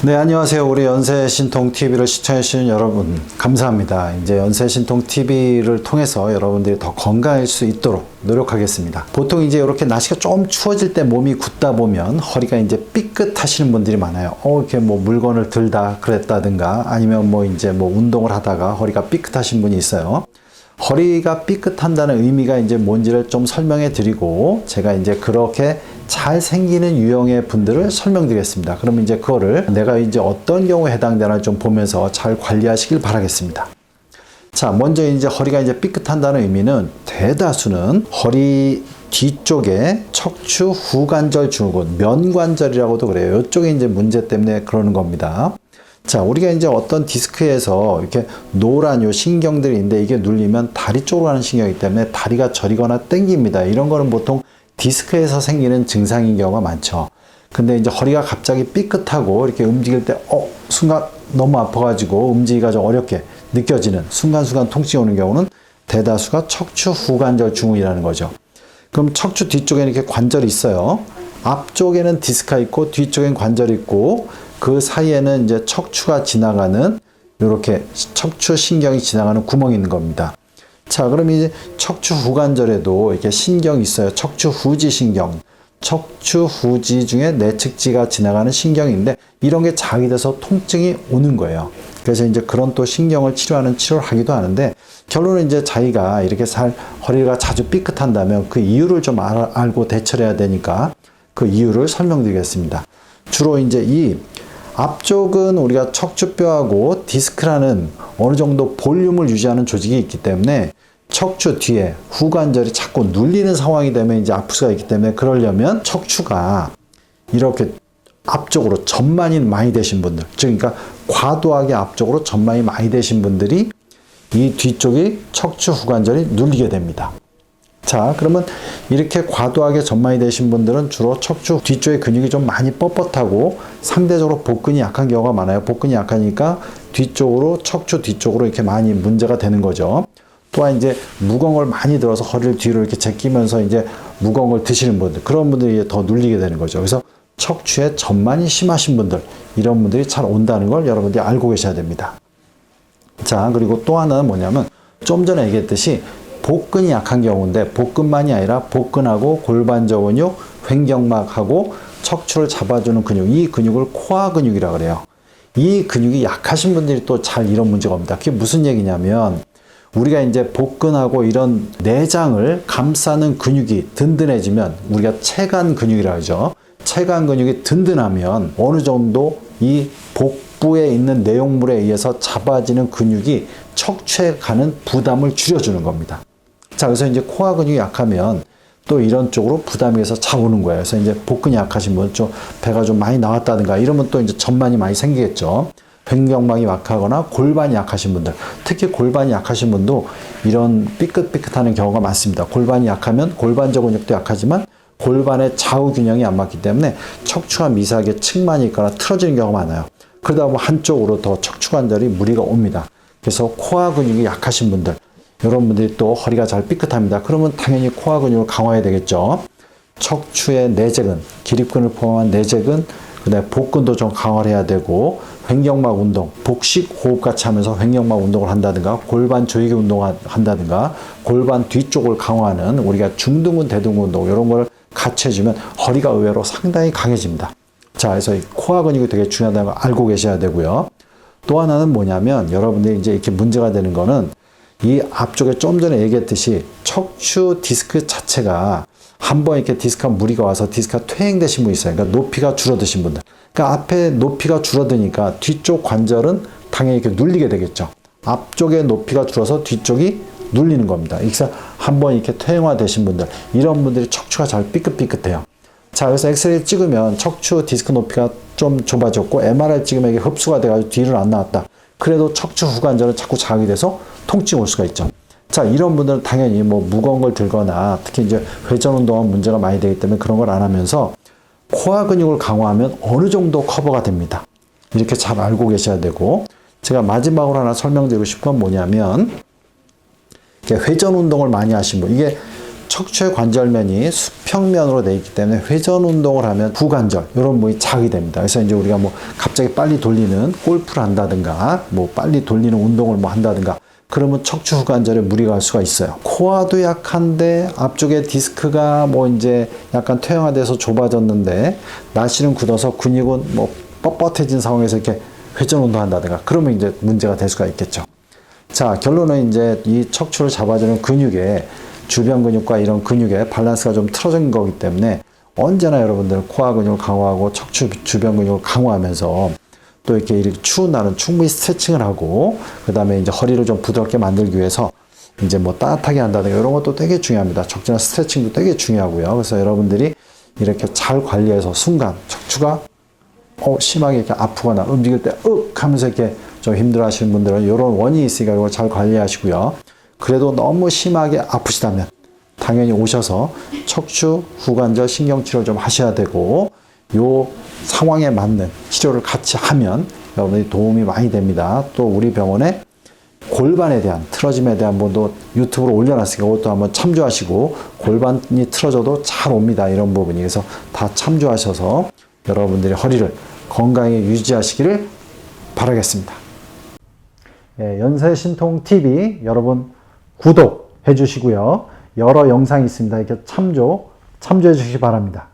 네, 안녕하세요. 우리 연세신통 TV를 시청해주시는 여러분, 감사합니다. 이제 연세신통 TV를 통해서 여러분들이 더 건강할 수 있도록 노력하겠습니다. 보통 이제 이렇게 날씨가 좀 추워질 때 몸이 굳다 보면 허리가 이제 삐끗하시는 분들이 많아요. 어, 이렇게 뭐 물건을 들다 그랬다든가 아니면 뭐 이제 뭐 운동을 하다가 허리가 삐끗하신 분이 있어요. 허리가 삐끗한다는 의미가 이제 뭔지를 좀 설명해 드리고 제가 이제 그렇게 잘 생기는 유형의 분들을 설명드리겠습니다. 그러면 이제 그거를 내가 이제 어떤 경우에 해당되나 좀 보면서 잘 관리하시길 바라겠습니다. 자, 먼저 이제 허리가 이제 삐끗한다는 의미는 대다수는 허리 뒤쪽에 척추 후관절 증후군, 면관절이라고도 그래요. 이쪽에 이제 문제 때문에 그러는 겁니다. 자, 우리가 이제 어떤 디스크에서 이렇게 노란 요 신경들이 있는데 이게 눌리면 다리 쪽으로 가는 신경이기 때문에 다리가 저리거나 땡깁니다. 이런 거는 보통 디스크에서 생기는 증상인 경우가 많죠. 근데 이제 허리가 갑자기 삐끗하고 이렇게 움직일 때, 어, 순간 너무 아파가지고 움직이기가 좀 어렵게 느껴지는 순간순간 통증이 오는 경우는 대다수가 척추 후관절 증후이라는 거죠. 그럼 척추 뒤쪽에 이렇게 관절이 있어요. 앞쪽에는 디스크가 있고 뒤쪽엔 관절이 있고 그 사이에는 이제 척추가 지나가는 이렇게 척추 신경이 지나가는 구멍이 있는 겁니다. 자, 그럼 이제 척추 후관절에도 이렇게 신경이 있어요. 척추 후지 신경. 척추 후지 중에 내측지가 지나가는 신경인데 이런 게 자기돼서 통증이 오는 거예요. 그래서 이제 그런 또 신경을 치료하는 치료를 하기도 하는데 결론은 이제 자기가 이렇게 살 허리가 자주 삐끗한다면 그 이유를 좀 알, 알고 대처를 해야 되니까 그 이유를 설명드리겠습니다. 주로 이제 이 앞쪽은 우리가 척추뼈하고 디스크라는 어느 정도 볼륨을 유지하는 조직이 있기 때문에 척추 뒤에 후관절이 자꾸 눌리는 상황이 되면 이제 아플 수가 있기 때문에 그러려면 척추가 이렇게 앞쪽으로 전만이 많이 되신 분들, 즉 그러니까 과도하게 앞쪽으로 전만이 많이 되신 분들이 이 뒤쪽이 척추 후관절이 눌리게 됩니다. 자, 그러면 이렇게 과도하게 전만이 되신 분들은 주로 척추 뒤쪽의 근육이 좀 많이 뻣뻣하고 상대적으로 복근이 약한 경우가 많아요. 복근이 약하니까 뒤쪽으로 척추 뒤쪽으로 이렇게 많이 문제가 되는 거죠. 또한 이제 무거운 걸 많이 들어서 허리를 뒤로 이렇게 제끼면서 이제 무거운 걸 드시는 분들 그런 분들이 더 눌리게 되는 거죠. 그래서 척추에 전만이 심하신 분들 이런 분들이 잘 온다는 걸 여러분들이 알고 계셔야 됩니다. 자 그리고 또 하나는 뭐냐면 좀 전에 얘기했듯이 복근이 약한 경우인데 복근만이 아니라 복근하고 골반저 근육, 횡격막하고 척추를 잡아주는 근육 이 근육을 코아 근육이라 그래요. 이 근육이 약하신 분들이 또 잘 이런 문제가 옵니다. 그게 무슨 얘기냐면 우리가 이제 복근하고 이런 내장을 감싸는 근육이 든든해지면 우리가 체간 근육이라 하죠. 체간 근육이 든든하면 어느 정도 이 복부에 있는 내용물에 의해서 잡아지는 근육이 척추에 가는 부담을 줄여주는 겁니다. 자, 그래서 이제 코아 근육이 약하면 또 이런 쪽으로 부담이 해서 잘 오는 거예요. 그래서 이제 복근이 약하신 분, 좀 배가 좀 많이 나왔다든가 이러면 또 이제 전만이 많이 생기겠죠. 횡격막이 약하거나 골반이 약하신 분들, 특히 골반이 약하신 분도 이런 삐끗삐끗하는 경우가 많습니다. 골반이 약하면 골반적 근육도 약하지만 골반의 좌우 균형이 안 맞기 때문에 척추가 미세하게 측만이 있거나 틀어지는 경우가 많아요. 그러다 보면 한쪽으로 더 척추 관절이 무리가 옵니다. 그래서 코아 근육이 약하신 분들, 이런 분들이 또 허리가 잘 삐끗합니다. 그러면 당연히 코아 근육을 강화해야 되겠죠. 척추의 내재근, 기립근을 포함한 내재근, 그다음에 복근도 좀 강화를 해야 되고 횡격막 운동, 복식 호흡 같이 하면서 횡격막 운동을 한다든가 골반 조이기 운동을 한다든가 골반 뒤쪽을 강화하는 우리가 중등근 대등근 운동 이런 걸 같이 해주면 허리가 의외로 상당히 강해집니다. 자, 그래서 이 코아 근육이 되게 중요하다는 걸 알고 계셔야 되고요. 또 하나는 뭐냐면 여러분들이 이제 이렇게 문제가 되는 거는 이 앞쪽에 좀 전에 얘기했듯이 척추 디스크 자체가 한 번 이렇게 디스크가 무리가 와서 디스크가 퇴행되신 분이 있어요. 그러니까 높이가 줄어드신 분들. 그러니까 앞에 높이가 줄어드니까 뒤쪽 관절은 당연히 이렇게 눌리게 되겠죠. 앞쪽에 높이가 줄어서 뒤쪽이 눌리는 겁니다. 그래서 한 번 이렇게 퇴행화되신 분들, 이런 분들이 척추가 잘 삐끗삐끗해요. 자, 그래서 엑스레이 찍으면 척추 디스크 높이가 좀 좁아졌고 MRI 찍으면 이게 흡수가 돼가지고 뒤를 안 나왔다. 그래도 척추 후관절은 자꾸 자극이 돼서 통증 올 수가 있죠. 자, 이런 분들은 당연히 뭐 무거운 걸 들거나 특히 이제 회전 운동은 문제가 많이 되기 때문에 그런 걸 안 하면서 코아 근육을 강화하면 어느 정도 커버가 됩니다. 이렇게 잘 알고 계셔야 되고 제가 마지막으로 하나 설명드리고 싶은 건 뭐냐면 회전 운동을 많이 하신 분 이게 척추의 관절면이 수평면으로 되어 있기 때문에 회전 운동을 하면 부관절 이런 부분이 자극이 됩니다. 그래서 이제 우리가 뭐 갑자기 빨리 돌리는 골프를 한다든가 뭐 빨리 돌리는 운동을 뭐 한다든가 그러면 척추 후관절에 무리가 갈 수가 있어요. 코어도 약한데 앞쪽에 디스크가 뭐 이제 약간 퇴행화돼서 좁아졌는데 나시는 굳어서 근육은 뭐 뻣뻣해진 상황에서 이렇게 회전 운동한다든가 그러면 이제 문제가 될 수가 있겠죠. 자, 결론은 이제 이 척추를 잡아주는 근육에 주변 근육과 이런 근육의 밸런스가 좀 틀어진 거기 때문에 언제나 여러분들 코어 근육을 강화하고 척추 주변 근육을 강화하면서 또 이렇게, 추운 날은 충분히 스트레칭을 하고 그 다음에 이제 허리를 좀 부드럽게 만들기 위해서 이제 뭐 따뜻하게 한다든가 이런 것도 되게 중요합니다. 적절한 스트레칭도 되게 중요하고요. 그래서 여러분들이 이렇게 잘 관리해서 순간 척추가 어, 심하게 이렇게 아프거나 움직일 때, 윽! 하면서 이렇게 좀 힘들어 하시는 분들은 이런 원인이 있으니까 이걸 잘 관리하시고요. 그래도 너무 심하게 아프시다면 당연히 오셔서 척추 후관절 신경치료를 좀 하셔야 되고 요 상황에 맞는 치료를 같이 하면 여러분들이 도움이 많이 됩니다. 또 우리 병원에 골반에 대한 틀어짐에 대한 분도 유튜브로 올려놨으니까 그것도 한번 참조하시고 골반이 틀어져도 잘 옵니다. 이런 부분이. 그래서 다 참조하셔서 여러분들의 허리를 건강하게 유지하시기를 바라겠습니다. 예, 연세신통 TV 여러분 구독해 주시고요. 여러 영상이 있습니다. 이렇게 참조, 참조해 주시기 바랍니다.